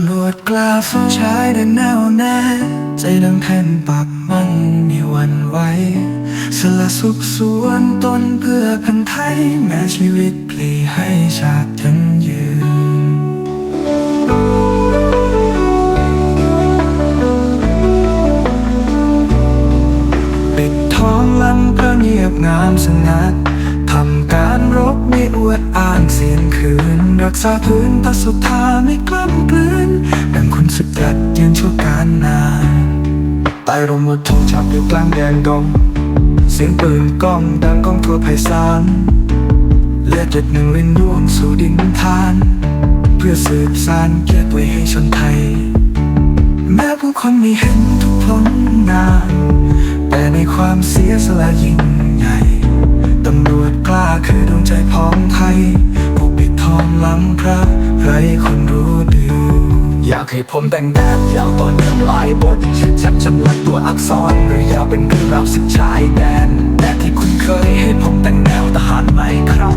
ำรวจกล้าฟ้องชายแดนแนวแน่ ใจดังแผ่นปักมันมีวันไหวสละสุขสวนตนเพื่อพันไทย แม้ชีวิตพลีให้ชาติทั้งยืนปิดท้องลำพระเงียบงามสงัดทำการรบไม่อวดอ้างเสียนคืน รักษาพื้นพระสุธาไม่กล้ำกลื สุดยัดยืนชั่วการนานใต้ร่มรถธงจับอยู่กลางแดนดง เสียงปืนก้องดังก้องทั่วไพศาลเลือดเด็ดหนึ่งรินร่วงสู่ดินทาน เพื่อสืบสานเกียรติไว้ให้ชนไทย แม้ผู้คนไม่เห็นทุกผลงาน แต่ในความเสียสละยิ่งใหญ่ตำรวจกล้าคือดวงใจพ้องไทยผู้ปิดทองล้ำพระไรคนรู้ อยากให้ผมแต่งแบบยาวต่อเนื่องหลายบทชักจำลักตัวอักษรหรือยาวเป็นเรื่องราวสิบชายแดนแต่ที่คุณเคยให้ผมแต่งแนวทหารไหมครับ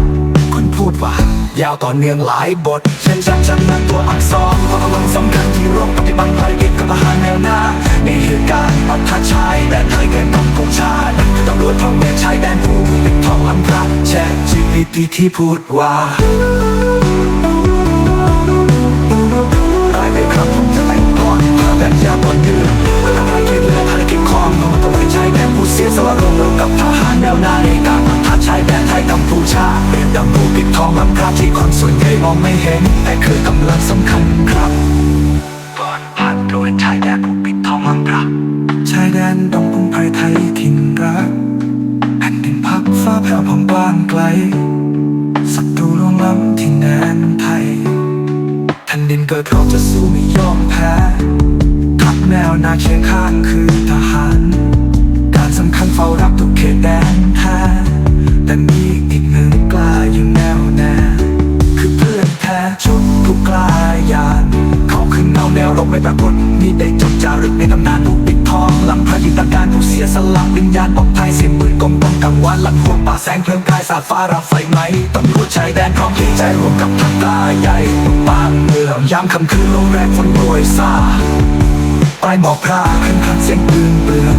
คุณพูดว่า ยาวต่อเนื่องหลายบทเช่นจันจันนันตัวอักษรเพราะกำลังสำคัญที่ร่วมปฏิบัติภารกิจกับทหารแนวหน้าในี่คือการณ์ปัทชายแดนไทยเกินกำกงชาติตำรวจพร้อมเมืองชายแดนผู้ปิดทองลำพรแชร์ชีวิตที่พูดว่า ยสละร่วมกับทหารแนวหน้าในการพัฒนาชายแดนไทยกัมพูชาเปรียบดังผู้ปิดทองลำพระที่คนส่วนใหญ่มองไม่เห็น แต่คือกำลังสำคัญครับก่อนผ่านโดยชายแดนผู้ปิดทองลำพระชายแดนดงพงไพรไทยถิ่นรักแผ่นดินพักฟ้าแผ่วผ่องกว้างไกลศัตรูลวงล้ำถิ่แดนไทยแผ่นดินเกิดพร้อมจะสู้ไม่ยอมแพ้ทัพแนวหนาเคียงข้างคือทหาร ปรากฏนี่ได้จดจารึกในตำนานผู้ปิดทอง หลังพระยุทธการผู้เสียสละวิญญาณปลอดภัยเสียงปืนกลมต้องกังวานหลังหัวป่าแสงเพลิงกายสาดฟ้ารับไฟไหมตำรวจชายแดนพร้อมที่ใจรวมกับทัพตาใหญ่บางเมืองยามค่ำคืนลงแรงฝนโปรยซาปลายหมอกพระขึ้นพันเสียงปืนเปลือง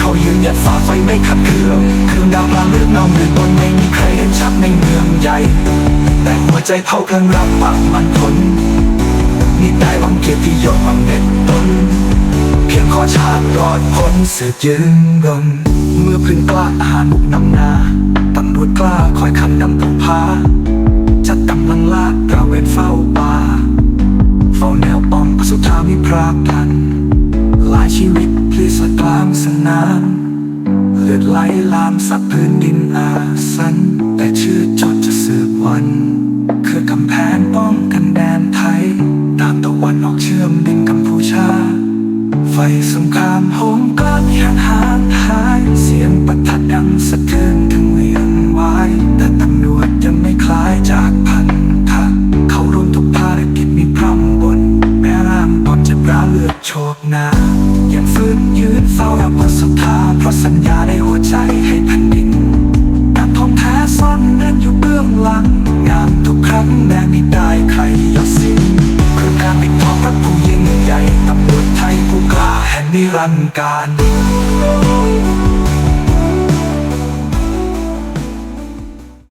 เขายืนหยัดฝ่าไฟไม่ขัดเคืองเครื่องดาวพลางเลือกเงามือตนไม่มีใครเห็นชัดในเมืองใหญ่ แต่หัวใจเผาเพลิงรับปากมันทน นี่ได้หวังเกียรติยศบังเด็ดตนเพียงขอชาติรอดพ้นสืบยืนยงเมื่อพึ่งกล้าอาหารบุกนำนาตำรวจกล้าคอยคำนำผู้พาจัดกำลังลาดตระเวนเฝ้าป่าเฝ้าแนวป้องสุดท้ายมิพรากันหลายชีวิตพลีสกลางสนามเลือดไหลลามสักพื้นดินอาสัน แต่ชื่อจดจะสืบวัน คือกำแพงป้อง เชื่อมดินกัมพูชา ไฟสงครามโหมกล้ามยังหางหาย เสียงประทัดดังสะเทือนถึงเวียนวาย แต่ตำรวจยังไม่คลายจากพันธะเขาร่วมทุกภารกิจมีพร่ำบน แม้ร่างตอนจ็บราเลือดโชกหนายังฟื้นยืนเฝ้ารับวันสุดท้าเพราะสัญญาในหัวใจให้แผ่นดินดับทองแท้ซ่อนเล่นอยู่ นิรันดร์การ